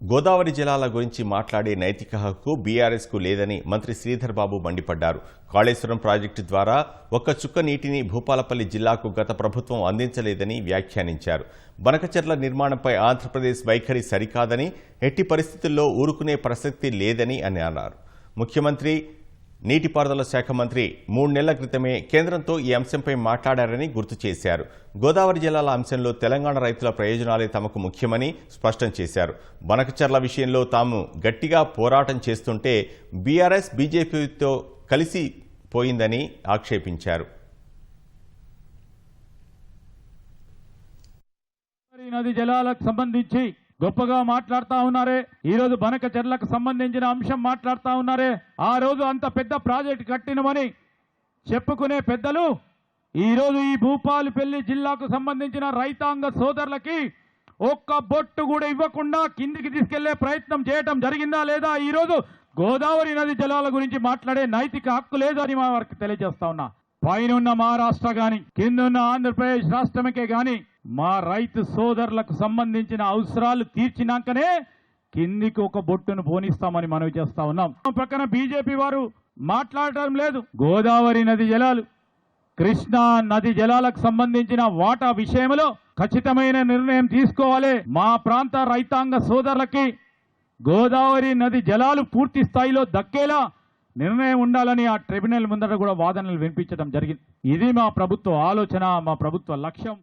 గోదావరి జలాల గురించి మాట్లాడే నైతిక హక్కు బీఆర్ఎస్కు లేదని మంత్రి శ్రీధర్ బాబు మండిపడ్డారు. కాళేశ్వరం ప్రాజెక్టు ద్వారా ఒక్క చుక్క నీటిని భూపాలపల్లి జిల్లాకు గత ప్రభుత్వం అందించలేదని వ్యాఖ్యానించారు. బనకచెర్ల నిర్మాణంపై ఆంధ్రప్రదేశ్ వైఖరి సరికాదని ఎట్టి పరిస్థితుల్లో ఊరుకునే ప్రసక్తి లేదని అని అన్నారు. ముఖ్యమంత్రి నీటిపారుదల శాఖ మంత్రి మూడు నెలల క్రితమే కేంద్రంతో ఈ అంశంపై మాట్లాడారని గుర్తు చేశారు. గోదావరి జిల్లాల అంశంలో తెలంగాణ రైతుల ప్రయోజనాలే తమకు ముఖ్యమని స్పష్టం చేశారు. బనకచర్ల విషయంలో తాము గట్టిగా పోరాటం చేస్తుంటే బీఆర్ఎస్ బీజేపీతో కలిసి పోయిందని ఆక్షేపించారు. నది జలాలకు సంబంధించి గొప్పగా మాట్లాడుతా ఉన్నారే. ఈ రోజు బనక చెర్లకు సంబంధించిన అంశం మాట్లాడుతా ఉన్నారే. ఆ రోజు అంత పెద్ద ప్రాజెక్ట్ కట్టినమని చెప్పుకునే పెద్దలు ఈ రోజు ఈ భూపాలపల్లి జిల్లాకు సంబంధించిన రైతాంగ సోదరులకి ఒక్క బొట్టు కూడా ఇవ్వకుండా కిందికి తీసుకెళ్ళే ప్రయత్నం చేయటం జరిగిందా లేదా? ఈ రోజు గోదావరి నది జలాల గురించి మాట్లాడే నైతిక హక్కు లేదని మా వారికి తెలియజేస్తా ఉన్నా. పైనున్న మహారాష్ట్ర కింద కిందున్న ఆంధ్రప్రదేశ్ రాష్ట్రమకే కానీ మా రైతు సోదరులకు సంబంధించిన అవసరాలు తీర్చినాకనే కిందికి ఒక బొట్టును పోనిస్తామని మనవి చేస్తా ఉన్నాం. పక్కన బీజేపీ వారు మాట్లాడటం లేదు. గోదావరి నది జలాలు కృష్ణా నది జలాలకు సంబంధించిన వాటా విషయంలో ఖచ్చితమైన నిర్ణయం తీసుకోవాలి. మా ప్రాంత రైతాంగ సోదరులకి గోదావరి నది జలాలు పూర్తి స్థాయిలో దక్కేలా నిర్ణయం ఉండాలని ఆ ట్రిబ్యునల్ ముందర కూడా వాదనలు వినిపించడం జరిగింది. ఇది మా ప్రభుత్వ ఆలోచన మా ప్రభుత్వ లక్ష్యం.